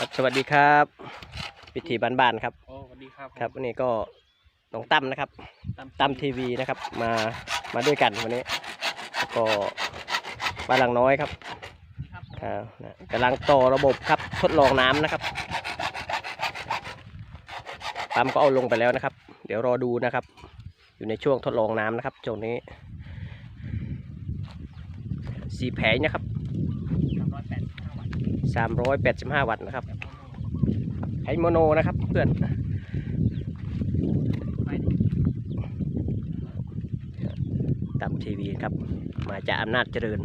ครับสวัสดีครับพิธีบ้านๆครับโอ้สวัสดีครับครับวันนี้ก็น้องตั้มนะครับตั้มทีวีนะครับมามาด้วยกันวันนี้แล้วก็บ้านหลังน้อยครับครับครับนะกำลังต่อระบบครับทดลองน้ำนะครับปั๊มก็เอาลงไปแล้วนะครับ เดี๋ยวรอดูนะครับ อยู่ในช่วงทดลองน้ำนะครับช่วงนี้สี่แผงนะครับ สามร้อยแปดสิบห้าวัตต์ 385 วัตต์นะครับไฮโมโนนะครับเพื่อนไฟตามทีวีครับ มาจากอำนาจเจริญ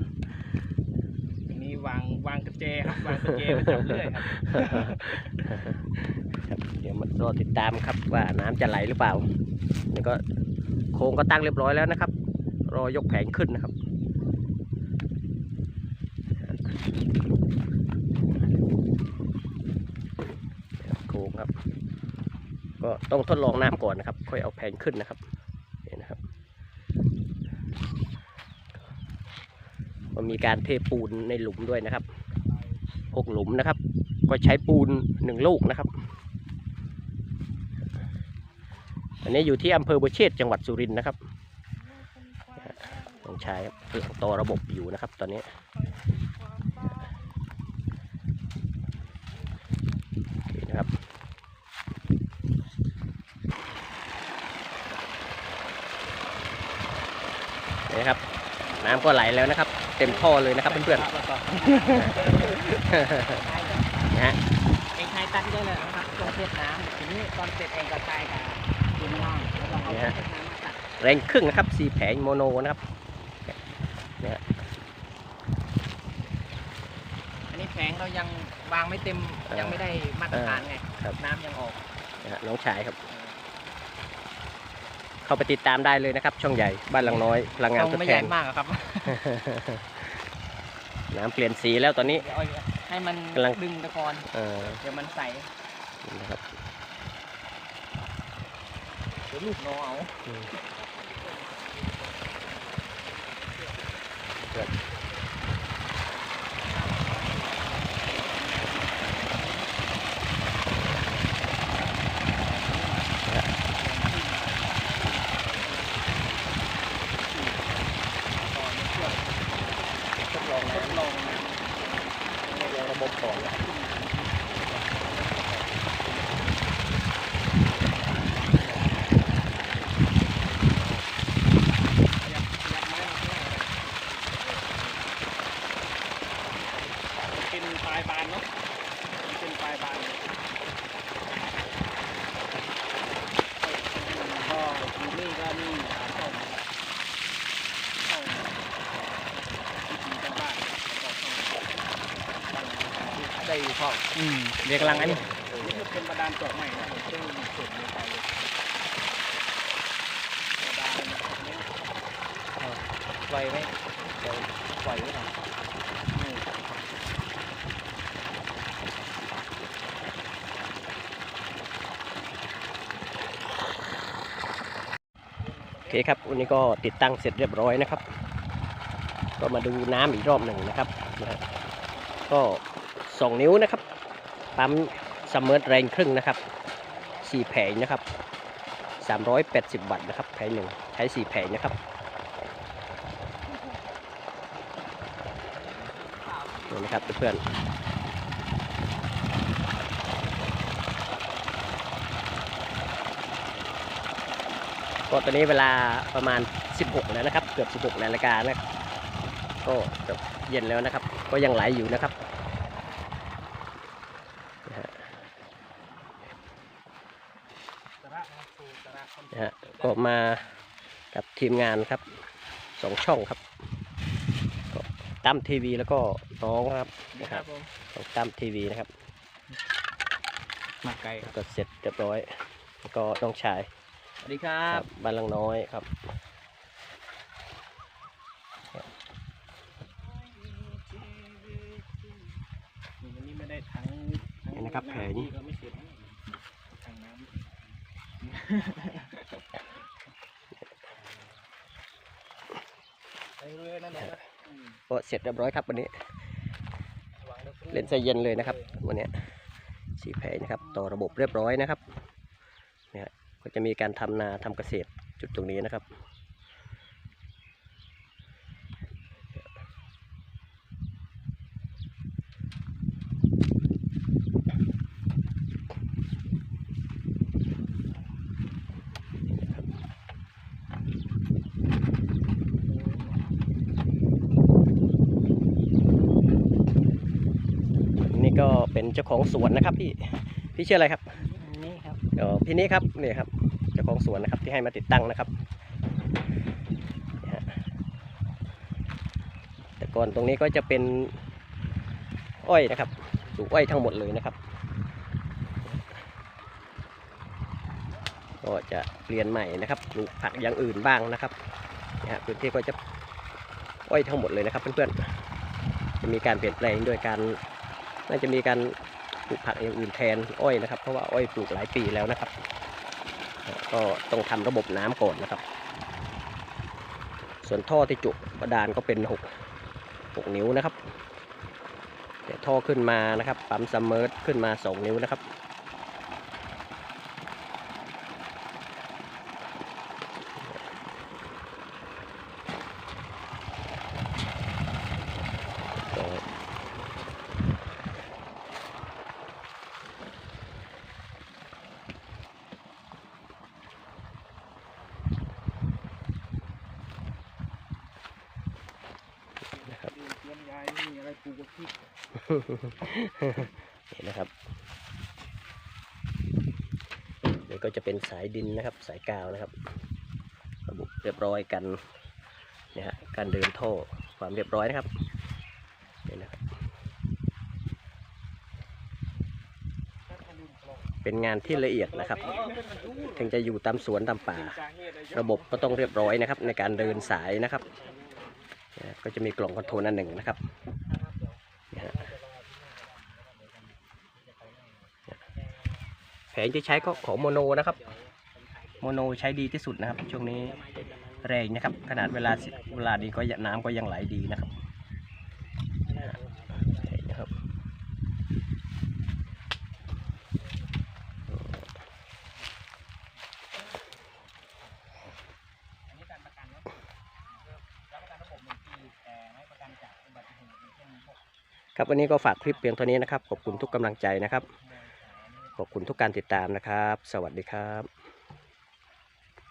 อันนี้วางวางกระเจครับวางกระเจไว้จับเรื่อยครับครับเดี๋ยวมารอติดตามครับว่าน้ำจะไหลหรือเปล่าแล้วก็โครงก็ตั้งเรียบร้อยแล้วนะครับ รอยกแผงขึ้นนะครับ โครับ ก็ต้องทดลองน้ำก่อนนะครับ ค่อยเอาแผงขึ้นนะครับนี่นะครับก็มีการเทปูนในหลุมด้วยนะครับหกหลุมนะครับ ก็ใช้ปูนหนึ่งลูกนะครับ อันนี้อยู่ที่อำเภอบัวเชษจังหวัดสุรินทร์นะครับต้องใช้ครับกำลังต่อระบบอยู่นะครับ ตอนนี้นะครับ นี่นะครับ น้ำก็ไหลแล้วนะครับ เต็มท่อเลยนะครับเพื่อนครับแล้วก็ๆนะฮะเองใช้ตั้งได้เลยนะครับตรงเทน้ำทีนี้ตอนเสร็จเองก็ใช้กับดินล่างแล้วก็เอาเครื่องเทน้ำมาตัดแรงครึ่งนะครับสี่แผงโมโนนะครับอันนี้แผงเรายังวางไม่เต็มเออยังไม่ได้มาตรฐานไงครับน้ำยังออกนะฮะน้องชายครับ เข้าไปติดตามได้เลยนะครับ ช่องใหญ่บ้านหลังน้อยพลังงานต้องทดไม่แทใหญ่น มากอะครับ น้ำเปลี่ยนสีแล้วตอนนี้ เดี๋ยวเอาให้มันกำลัง ดึงตะกอนเออเดี๋ยวมันใสนะครับเดี๋ยวลูกน้องเอาอืมทดลอง ท น้ ดลองนะำท ดลองระบบก่อนนะ อยากอยากไม้มาข้างหน้าเลยเป็นปลายบานเนาะมันเป็นปลายบานก็อยู่นี่ก็นี่หาช่องช่องวิถีชาวบ้านแล้วก็ช่อง ได้อยู่พ่ออืมเรียกกำลังอันนี้นี่มันเป็นบาดาลเจาะใหม่นะผมเพิ่งเสร็จเลยไปเลยบาดาลเนี่ยไวไหมเดี๋ยวไหวไหมครับอืมโอเคครับวันนี้ก็ติดตั้งเสร็จเรียบร้อยนะครับ ก็มาดูน้ำอีกรอบหนึ่งนะครับนะก็ สองนิ้วนะครับปั๊มซัมเมอร์แรงครึ่งนะครับสี่แผงนะครับสามร้อยแปดสิบวัตต์นะครับแผงหนึ่งใช้สี่แผงนะครับนี่นะครับเพื่อนก็ตอนนี้เวลาประมาณ 16 แล้วนะครับ เกือบ 16 นาฬิกานะก็เย็นแล้วนะครับ ก็ยังไหลอยู่นะครับนะฮะ สาระนะครับครูสาระคอน นะฮะก็ มากับทีมงานครับสองช่องครับก็ตั้มทีวีแล้วก็น้องครับนะคครัรับบผมของตั้มทีวีนะครับมาไกลครับก็เสร็จเรียบร้อย แล้วก็น้องชายสวัสดีครัครับบบ้านลังน้อยครับนี่วันนี้ไม่ได้ทั้งทั้งนี่นะครับแผงที่ก็ไม่เสร็จทางน้ำไปเรื่อยนั่นแหละอืม ก็เสร็จเรียบร้อยครับวันนี้ระวังนะครูเล่นใจเย็นเลยนะครับ วันนี้สี่แผงนะครับ ต่อระบบเรียบร้อยนะครับเนี่ยก็จะมีการทำนาทำเกษตรจุดตรงนี้นะครับ นี่ก็ เป็นเจ้าของสวนนะครับพี่พี่ชื่ออะไรครับนี่ครับเดี๋ยวพี่นี้ครับนี่ครับเจ้าของสวนนะครับที่ให้มาติดตั้งนะครับนี่ฮะแต่ก่อนตรงนี้ก็จะเป็นอ้อยนะครับปลูกอ้อยทั้งหมดเลยนะครับ ก็จะเปลี่ยนใหม่นะครับปลูกผักอย่างอื่นบ้างนะครับนี่ฮะพื้นที่ก็จะอ้อยทั้งหมดเลยนะครับเพื่อนๆจะมีการเปลี่ยนแปลงโดยการ น่าจะมีการปลูกผักอย่างอื่นแทนอ้อยนะครับ เพราะว่าอ้อยปลูกหลายปีแล้วนะครับ ก็ต้องทำระบบน้ำก่อนนะครับ ส่วนท่อที่จุบาดานก็เป็นหกหกนิ้วนะครับแต่ท่อขึ้นมานะครับปั๊มซัมเมอร์ขึ้นมาสองนิ้วนะครับ เตรียมย้ายมีอะไรปลูกก็พริกนี่นะครับนี่ก็จะเป็นสายดินนะครับ สายกาวนะครับ ระบบเรียบร้อยกันเนี่ยฮะการเดินท่อความเรียบร้อยนะครับนี่นะครับ เป็นงานที่ละเอียดนะครับ ถึงจะอยู่ตามสวนตามป่า ระบบก็ต้องเรียบร้อยนะครับ ในการเดินสายนะครับ ก็จะมีกล่องคอนโทรลอันหนึ่งนะครับเนี่ยฮะแผงที่ใช้ก็ของโมโนนะครับ โมโนใช้ดีที่สุดนะครับ ช่วงนี้แรงนะครับ ขนาดเวลาเวลาดีก็น้ำก็ยังไหลดีนะครับเนี่ยฮะแผงนะครับ อันนี้การประกันเนาะรับประกันระบบหนึ่งปีแต่ไม่ประกันจากอุบัติเหตุอย่างเช่นพวก ครับวันนี้ก็ฝากคลิปเพียงเท่านี้นะครับ ขอบคุณทุกกำลังใจนะครับ ขอบคุณทุกการติดตามนะครับ สวัสดีครับ